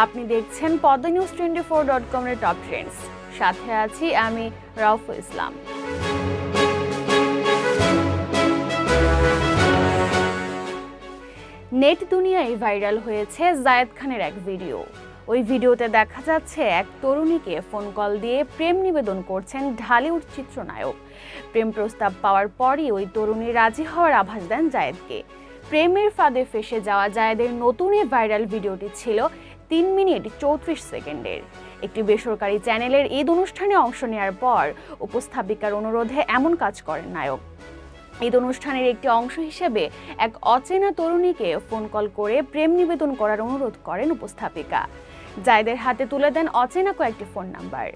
আপনি দেখছেন Padma news twenty four dot কমের টপ ট্রেন্ডস সাথে আছি আমি রাউফুল ইসলাম। নেট দুনিয়ায় ভাইরাল হয়েছে জায়েদ খানের এক ভিডিও। ওই ভিডিওতে দেখা যাচ্ছে এক তরুণীকে ফোন কল দিয়ে প্রেম নিবেদন করছেন ঢালিউড চিত্রনায়ক। প্রেম প্রস্তাব পাওয়ার পরই ওই তরুণী রাজি হওয়ার আভাস দেন জায়েদকে। প্রেমের ফাঁদে ফেসে যাওয়া জায়েদের নতুন এই ভাইরাল ভিডিওটি ছিল তিন মিনিট চৌত্রিশ সেকেন্ডের। একটি বেসরকারি চ্যানেলের ঈদ অনুষ্ঠানে অংশ নেওয়ার পর উপস্থাপিকার অনুরোধে এমন কাজ করেন নায়ক। ঈদ অনুষ্ঠানের একটি অংশ হিসেবে এক অচেনা তরুণীকে ফোন কল করে প্রেম নিবেদন করার অনুরোধ করেন উপস্থাপিকা। জায়েদের হাতে তুলে দেন অচেনা কয়েকটি ফোন নাম্বার।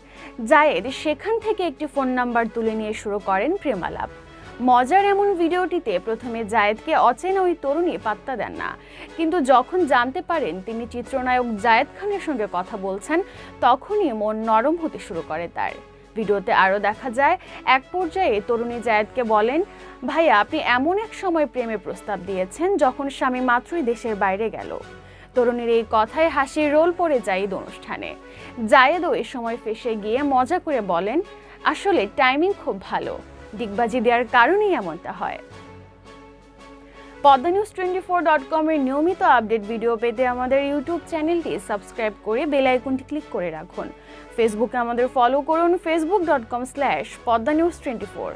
জায়েদ সেখান থেকে একটি ফোন নাম্বার তুলে নিয়ে শুরু করেন প্রেমালাপ। মজার এমন ভিডিওটিতে প্রথমে জায়েদকে অচেনা ওই তরুণী পাত্তা দেন না। কিন্তু যখন জানতে পারেন তিনি চিত্রনায়ক জায়েদ খানের সঙ্গে কথা বলছেন, তখনই মন নরম হতে শুরু করে তার। ভিডিওতে আরও দেখা যায়, এক পর্যায়ে তরুণী জায়েদকে বলেন, ভাইয়া, আপনি এমন এক সময় প্রেমে প্রস্তাব দিয়েছেন যখন স্বামী মাত্রই দেশের বাইরে গেল। তরুণীর এই কথায় হাসির রোল পড়ে যায় ঈদ অনুষ্ঠানে। জায়েদও এ সময় ফেসে গিয়ে মজা করে বলেন, আসলে টাইমিং খুব ভালো। ডিগবাজি দেওয়ার কারণেই এমনটা হয়। Padma news twenty four dot কমের নিয়মিত আপডেট ভিডিও পেতে আমাদের ইউটিউব চ্যানেলটি সাবস্ক্রাইব করে বেল আইকনটি ক্লিক করে রাখুন। ফেসবুকে আমাদের ফলো করুন Facebook dot com slash Padma news twenty four